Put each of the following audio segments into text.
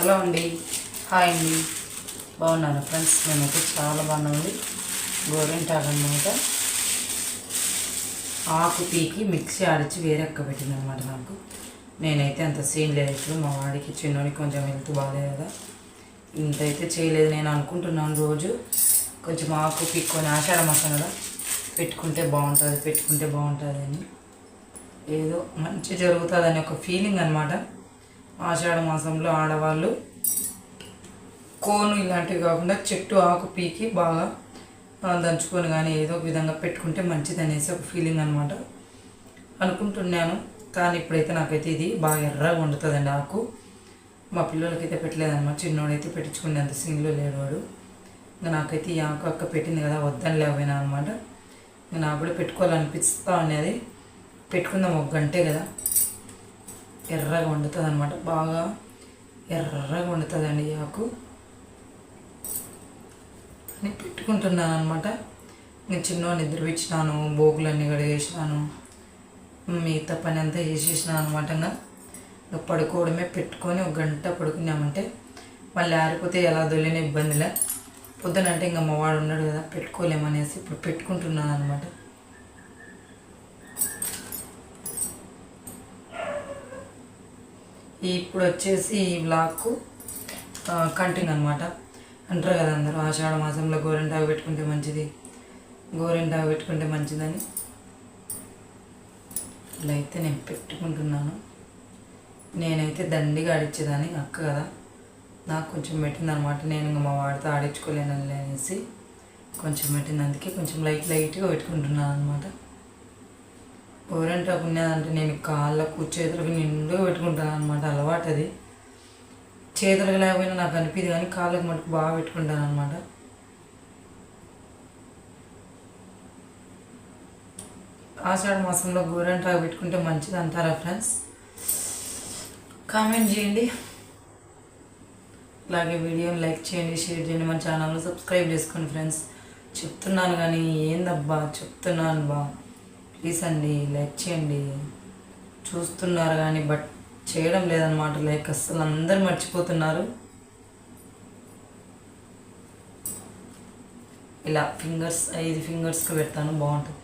Hello అండి. Hi అండి. బాగున్నాను ఫ్రెండ్స్? నేనైతే చాలా బాగున్నామండి. గోరింటాకు అనమాట ఆకు పీకి మిక్సీ ఆడిచి వేరే పెట్టింది అనమాట నాకు. నేనైతే అంత సీన్ లేదు. ఇప్పుడు మా వాడికి చిన్నోడికి కొంచెం హెల్త్ బాగాలేదు కదా. ఇంత అయితే చేయలేదు. నేను అనుకుంటున్నాను రోజు కొంచెం ఆకు పీక్కొని ఆషాఢ మాసం కదా పెట్టుకుంటే బాగుంటుంది పెట్టుకుంటే బాగుంటుంది అని. ఏదో మంచి జరుగుతుందని ఒక ఫీలింగ్ అనమాట. ఆషాఢ మాసంలో ఆడవాళ్ళు కోను ఇలాంటివి కాకుండా చెట్టు ఆకు పీకి బాగా దంచుకొని కానీ ఏదో ఒక విధంగా పెట్టుకుంటే మంచిది అనేసి ఒక ఫీలింగ్ అనమాట అనుకుంటున్నాను. కానీ ఇప్పుడైతే నాకైతే ఇది బాగా ఎర్రగా వండుతుందండి ఆకు. మా పిల్లలకైతే పెట్టలేదన్నమాట. చిన్నోడైతే పెట్టించుకునేంత సింగ్లో లేడు వాడు ఇంకా నాకైతే ఈ ఆకు అక్క పెట్టింది కదా వద్దని లేకపోయినా అనమాట ఇంకా నాకు కూడా పెట్టుకోవాలనిపిస్తా అనేది. పెట్టుకుందాం ఒక గంటే కదా. ఎర్రగా వండుతుంది అనమాట బాగా ఎర్రగా వండుతుందండి ఆకు. అని పెట్టుకుంటున్నాను అనమాట నేను చిన్న నిద్ర ఇచ్చినాను బోగులన్నీ కడిగేసినాను మిగతా పని అంతా చేసేసినాను అనమాట ఇంకా పడుకోవడమే పెట్టుకొని ఒక గంట పడుకున్నామంటే మళ్ళీ ఆరిపోతే ఎలా దొల్లిన ఇబ్బందిలే. పొద్దునంటే ఇంకా అమ్మవాడు ఉన్నాడు కదా పెట్టుకోలేమనేసి ఇప్పుడు పెట్టుకుంటున్నాను అనమాట ఇప్పుడు వచ్చేసి ఈ బ్లాక్ కంటిన్యూ అనమాట అంటారు కదా అందరూ ఆషాఢ మాసంలో గోరింటాకు పెట్టుకుంటే మంచిది గోరింటాకు పెట్టుకుంటే మంచిదని. ఇలా అయితే నేను పెట్టుకుంటున్నాను. నేనైతే దండిగా ఆడిచ్చేదాన్ని అక్క కదా. నాకు కొంచెం పెట్టింది అనమాట నేను ఇంకా మా వాడితో ఆడించుకోలేను అనేసి కొంచెం పెట్టింది అందుకే కొంచెం లైట్ లైట్గా పెట్టుకుంటున్నాను అనమాట గోరింటాకు ఉన్నదంటే నేను కాళ్ళకు చేతులకు నిండుగా పెట్టుకుంటాను అనమాట అలవాటు అది. చేతులకు లేకపోయినా నాకు అనిపిది కానీ కాళ్ళకు మటుకు బాగా పెట్టుకుంటాను అనమాట ఆషాఢ మాసంలో గోరంటాకు పెట్టుకుంటే మంచిది అంటారా ఫ్రెండ్స్ కామెంట్ చేయండి. అలాగే వీడియోని లైక్ చేయండి షేర్ చేయండి మన ఛానల్ని సబ్స్క్రైబ్ చేసుకోండి ఫ్రెండ్స్ చెప్తున్నాను కానీ ఏందబ్బా చెప్తున్నాను బా. ప్లీజ్ అండి లైక్ చేయండి. చూస్తున్నారు కానీ బట్ చేయడం లేదనమాట లైక్ అస్సలు అందరు మర్చిపోతున్నారు. ఇలా ఫింగర్స్ ఐదు ఫింగర్స్కి పెడతాను బాగుంటుంది.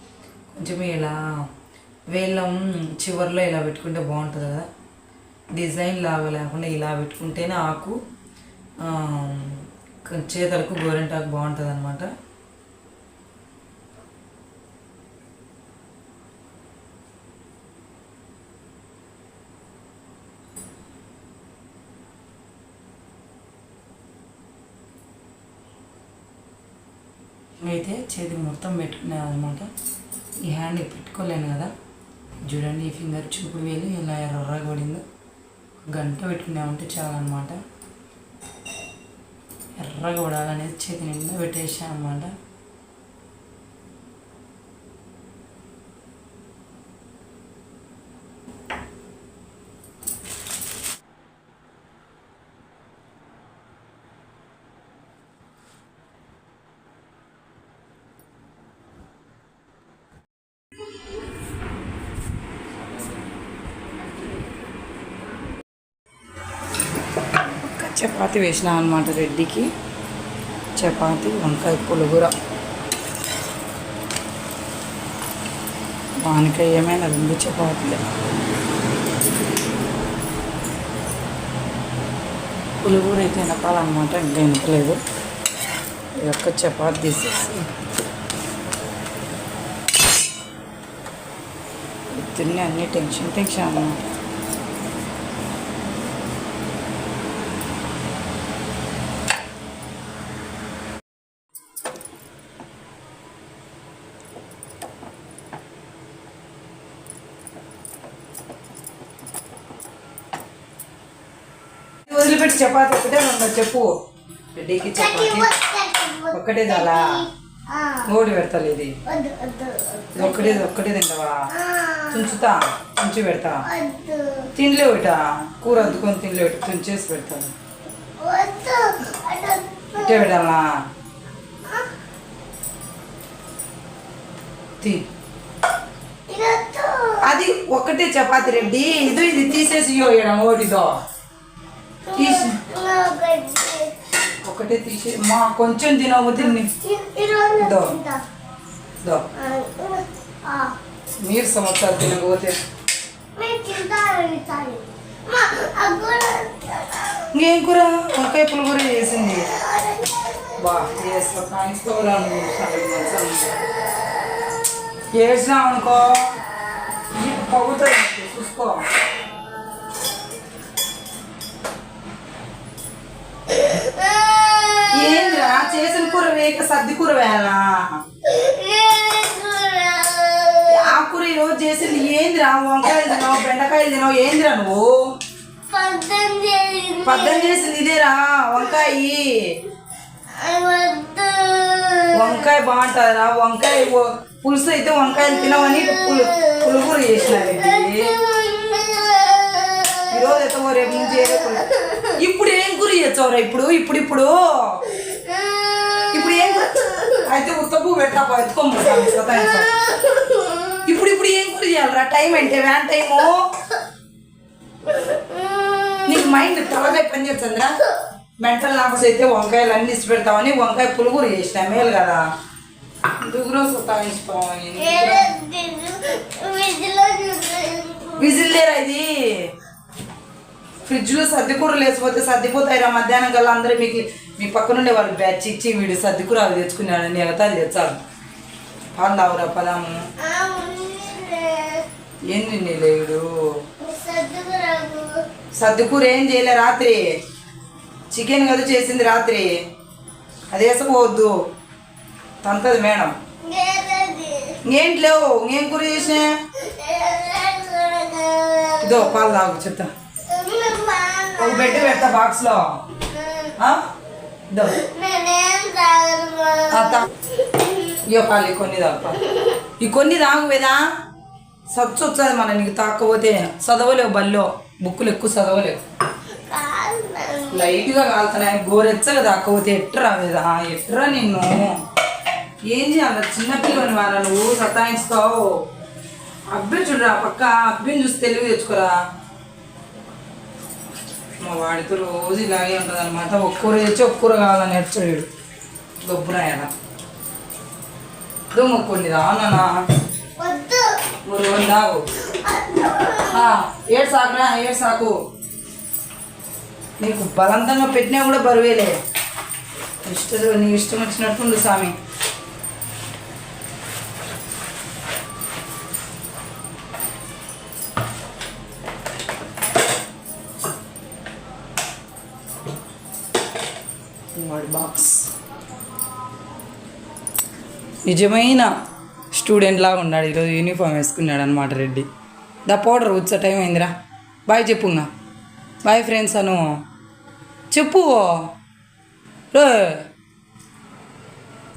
కొంచెం ఇలా వేళ్ళం చివర్లో ఇలా పెట్టుకుంటే బాగుంటుంది కదా. డిజైన్ లాగా లేకుండా ఇలా పెట్టుకుంటేనే ఆకు చేతులకు గోరెంటాకు బాగుంటుంది అనమాట అయితే చేతి మొత్తం పెట్టుకున్నాను అనమాట. ఈ హ్యాండ్ పెట్టుకోలేను కదా. చూడండి ఈ ఫింగర్ చూపుడు వేలు ఇలా ఎర్రగా పడిందో. ఒక గంట పెట్టుకున్నామంటే చాలన్నమాట అనమాట. ఎర్రగా పడాలనేది చేతి నిండా పెట్టేసాను అనమాట ఒక చపాతి వేసినాం అనమాట రెడ్డికి. చపాతి వంకాయ పులుగుర. వానికాయ ఏమైనా రెండు చపాతీలే. పులుగుర అయితే వెనకాలన్నమాట ఇంకా వెనకలేదు ఈ యొక్క చపాతి తీసేసి. తిని అన్ని టెన్షన్ టెన్షన్ అన్నమాట. వదిలిపెట్టి చపాతి ఒకటే రెండో చెప్పు. రెడ్డికి చపాతి. ఒక్కటే చాలా మూడు పెడతాను ఇది. ఒక్కటే ఒక్కటే తింటావా? తుంచుతా తుంచి పెడతా. తినలే ఒకట కూర అద్దుకొని తినలే ఒకటి తుంచేసి పెడతాను. ఇట్టే పెట్టాలా అది ఒకటే చపాతి రెడ్డి. ఇది ఇది తీసేసి ఇయ్యో ఈడ ఓటిదో తీసి. ఒకటే తీసి. మా కొంచెం తినవద్దు దో. దో. మీరు సంవత్సరాలు తినకపోతే. ఇంకేం కూర? వంకాయ పులిగూర చేసింది. బా చేస్తా. అనుకో. పగుతుంది చూసుకో ఏంద్రా చేసిన కూర వేయక సర్ది కూర వేయాలా ఆ కూర ఈరోజు చేసింది ఏందిరా వంకాయలు తినావు బెండకాయలు తినావు ఏందిరా నువ్వు పద్దం చేసింది ఇదేరా వంకాయ వంకాయ బాగుంటుందిరా వంకాయ పులుసు అయితే వంకాయలు తినవని పులు పులుగురు చేసినారు ఈరోజు అయితే రేపు నుంచి ఇప్పుడు ఏం కూర చేస్తావురా ఇప్పుడు ఇప్పుడు ఇప్పుడు అయితే ఉత్తపు పెట్టా ఎత్తుకోమని ఇప్పుడు ఇప్పుడు ఏం కూర చేయాలరా? టైం అంటే వ్యాన్ టైము నీకు మైండ్ తలకాయ పని చేస్తుందిరా? మెంటల్ నాకు అయితే వంకాయలు అన్ని ఇచ్చి పెడతామని వంకాయ పులుగురు చేసిన మేలు కదా? విజిల్ లేరా ఇది? ఫ్రిడ్జ్లో సర్దికూరలు వేసిపోతే సర్దిపోతాయిరా మధ్యాహ్నం కల్లా అందరూ మీకు మీ పక్కన ఉండే వాళ్ళు బ్యాచ్ ఇచ్చి వీడు సర్దికూర అవి తెచ్చుకున్నాడు ఎగతాలు తెచ్చాలి పాలు తాగురా పదాము. ఏంది నీలేడు సర్దికూర ఏం చేయలే రాత్రి. చికెన్ కదా చేసింది రాత్రి. అది వేసుకోవద్దు. తంతది మేడం. ఇంకేంటి లేవు. ఇంకేం కూర చేసినా? ఇదో పాలు తాగు చెప్తా. ఒక బెడ్ పెడతా ఆ, తా- ఇయ్యో పాలు కొన్ని తాగు. ఈ కొన్ని తాగు వేదా? సచ్చు వచ్చేది మన నీకు తాకపోతే. చదవలేవు బల్లో. బుక్కులు ఎక్కువ చదవలేవు లైట్గా కాలుతున్నాయి. గోరెచ్చగా తాకపోతే ఎట్రా వేదా? ఎట్రా నిన్ను? ఏం చేయాలి? చిన్నపిల్లని వాళ్ళ నువ్వు? సతాయిస్తావు అబ్బాయి చూడరా పక్క. అబ్బాయిని చూసి తెలివి తెచ్చుకోరా. మా వాడితో రోజు ఇలాగే ఉంటుంది అనమాట ఒక్కూర తెచ్చి ఒక్కూర కావాలని నేర్చాడు గొబ్బురాయన. దుమ్ము కొన్ని రానా మూడు రోజులు ఏడు సాకురా ఏడు సాకు. నీకు బలవంతంగా పెట్టినా కూడా బరువేలే. ఇష్టం నీ ఇష్టం వచ్చినట్టుండు స్వామి. నిజమైన స్టూడెంట్ లాగా ఉన్నాడు. ఈరోజు యూనిఫామ్ వేసుకున్నాడు అనమాట రెడ్డి. దా పౌడర్ వచ్చే టైం అయిందిరా. బాయ్ చెప్పుగా బాయ్ ఫ్రెండ్స్ అను. చెప్పు. రే.